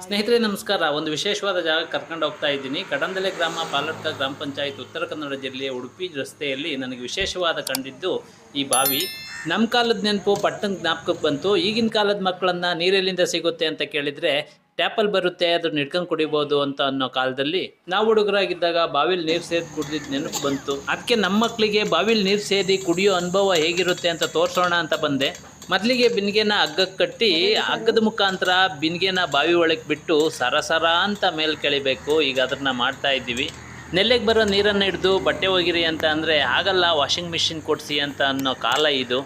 ಸ್ನೇಹಿತರೆ, ನಮಸ್ಕಾರ. ಒಂದು ವಿಶೇಷವಾದ ಜಾಗ ಕರ್ಕೊಂಡು ಹೋಗ್ತಾ ಇದ್ದೀನಿ. ಕಡಂದಲೆ ಗ್ರಾಮ, ಪಾಲಟ್ಕ ಗ್ರಾಮ ಪಂಚಾಯತ್ ಉತ್ತರ ಕನ್ನಡ ಜಿಲ್ಲೆಯ ಉಡುಪಿ ರಸ್ತೆಯಲ್ಲಿ ನನಗೆ ವಿಶೇಷವಾದ ಕಂಡಿದ್ದು ಈ ಬಾವಿ. ನಮ್ಮ ಕಾಲದ ನೆನಪು ಪಟ್ಟಣ ಜ್ಞಾಪಕಕ್ಕೆ ಬಂತು. ಈಗಿನ ಕಾಲದ ಮಕ್ಕಳನ್ನ ನೀರೆಲ್ಲಿಂದ ಸಿಗುತ್ತೆ ಅಂತ ಕೇಳಿದರೆ ಟ್ಯಾಪಲ್ಲಿ ಬರುತ್ತೆ ಅದನ್ನ ಹಿಡ್ಕೊಂಡು ಕುಡಿಬೋದು ಅಂತ ಅನ್ನೋ ಕಾಲದಲ್ಲಿ ನಾವು ಹುಡುಗರಾಗಿದ್ದಾಗ ಬಾವಿಲಿ ನೀರು ಸೇದಿ ಕುಡಿದಿದ್ದು ನೆನಪು ಬಂತು. ಅದಕ್ಕೆ ನಮ್ಮ ಮಕ್ಕಳಿಗೆ ಬಾವಿಲಿ ನೀರು ಸೇದಿ ಕುಡಿಯೋ ಅನುಭವ ಹೇಗಿರುತ್ತೆ ಅಂತ ತೋರಿಸೋಣ ಅಂತ ಬಂದೆ. ಮೊದಲಿಗೆ ಬಿನ್ಗೆನ ಹಗ್ಗಕ್ಕೆ ಕಟ್ಟಿ ಹಗ್ಗದ ಮುಖಾಂತರ ಬಿನ್ಗೆನ ಬಾವಿ ಒಳಗೆ ಬಿಟ್ಟು ಸರಸರ ಅಂತ ಮೇಲೆ ಕೆಳಿಬೇಕು. ಈಗ ಅದನ್ನ ಮಾಡ್ತಾ ಇದ್ದೀವಿ. ನೆಲ್ಲಿಗೆ ಬರೋ ನೀರನ್ನು ಹಿಡಿದು ಬಟ್ಟೆ ಒಗಿರಿ ಅಂತ ಅಂದರೆ ಆಗಲ್ಲ ವಾಷಿಂಗ್ ಮಿಷಿನ್ ಕೊಡಿಸಿ ಅಂತ ಅನ್ನೋ ಕಾಲ ಇದು.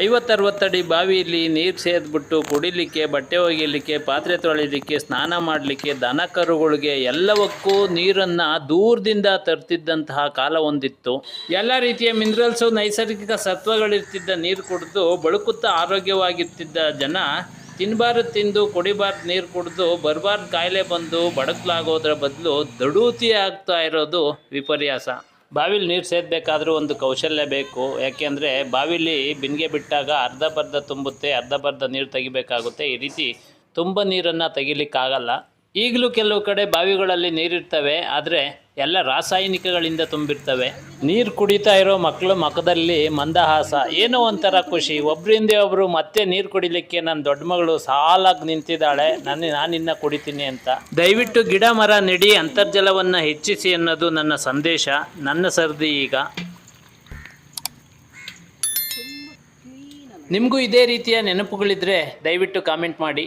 ಐವತ್ತರವತ್ತಡಿ ಬಾವಿಯಲ್ಲಿ ನೀರು ಸೇದ್ಬಿಟ್ಟು ಕುಡಿಲಿಕ್ಕೆ, ಬಟ್ಟೆ ಒಗಿಲಿಕ್ಕೆ ಪಾತ್ರೆ ತೊಳಿಲಿಕ್ಕೆ ಸ್ನಾನ ಮಾಡಲಿಕ್ಕೆ, ದನ ಕರುಗಳಿಗೆ ಎಲ್ಲವಕ್ಕೂ ನೀರನ್ನು ದೂರದಿಂದ ತರ್ತಿದ್ದಂತಹ ಕಾಲ ಒಂದಿತ್ತು. ಎಲ್ಲ ರೀತಿಯ ಮಿನರಲ್ಸು, ನೈಸರ್ಗಿಕ ಸತ್ವಗಳಿರ್ತಿದ್ದ ನೀರು ಕುಡಿದು ಬಳುಕುತ್ತಾ ಆರೋಗ್ಯವಾಗಿರ್ತಿದ್ದ ಜನ ತಿನ್ನಬಾರ್ದು ತಿಂದು ಕುಡಿಬಾರ್ದು ನೀರು ಕುಡಿದು ಬರಬಾರ್ದು ಕಾಯಿಲೆ ಬಂದು ಬಡಕ್ಲಾಗೋದ್ರ ಬದಲು ದಡೂತಿ ಆಗ್ತಾ ಇರೋದು ವಿಪರ್ಯಾಸ. ಬಾವಿಲಿ ನೀರು ಸೇದಬೇಕಾದ್ರೂ ಒಂದು ಕೌಶಲ್ಯ ಬೇಕು. ಯಾಕೆಂದರೆ ಬಾವಿಲಿ ಬಿನ್ಗೆ ಬಿಟ್ಟಾಗ ಅರ್ಧ ಬರ್ಧ ತುಂಬುತ್ತೆ, ಅರ್ಧ ಬರ್ಧ ನೀರು ತೆಗಿಬೇಕಾಗುತ್ತೆ. ಈ ರೀತಿ ತುಂಬ ನೀರನ್ನು ತೆಗಿಲಿಕ್ಕಾಗಲ್ಲ. ಈಗಲೂ ಕೆಲವು ಕಡೆ ಬಾವಿಗಳಲ್ಲಿ ನೀರಿರ್ತವೆ, ಆದರೆ ಎಲ್ಲ ರಾಸಾಯನಿಕಗಳಿಂದ ತುಂಬಿರ್ತವೆ. ನೀರು ಕುಡಿತಾ ಇರೋ ಮಕ್ಕಳು ಮಖದಲ್ಲಿ ಮಂದಹಾಸ, ಏನೋ ಒಂಥರ ಖುಷಿ. ಒಬ್ಬರಿಂದ ಒಬ್ಬರು ಮತ್ತೆ ನೀರು ಕುಡಿಲಿಕ್ಕೆ ನನ್ನ ದೊಡ್ಡ ಮಗಳು ಸಾಲಾಗಿ ನಿಂತಿದ್ದಾಳೆ ನಾನು ನಾನಿನ್ನ ಕುಡಿತೀನಿ ಅಂತ. ದಯವಿಟ್ಟು ಗಿಡ ಮರ ನೆಡಿ, ಅಂತರ್ಜಲವನ್ನು ಹೆಚ್ಚಿಸಿ ಅನ್ನೋದು ನನ್ನ ಸಂದೇಶ. ನನ್ನ ಸರದಿ ಈಗ. ನಿಮಗೂ ಇದೇ ರೀತಿಯ ನೆನಪುಗಳಿದ್ರೆ ದಯವಿಟ್ಟು ಕಾಮೆಂಟ್ ಮಾಡಿ.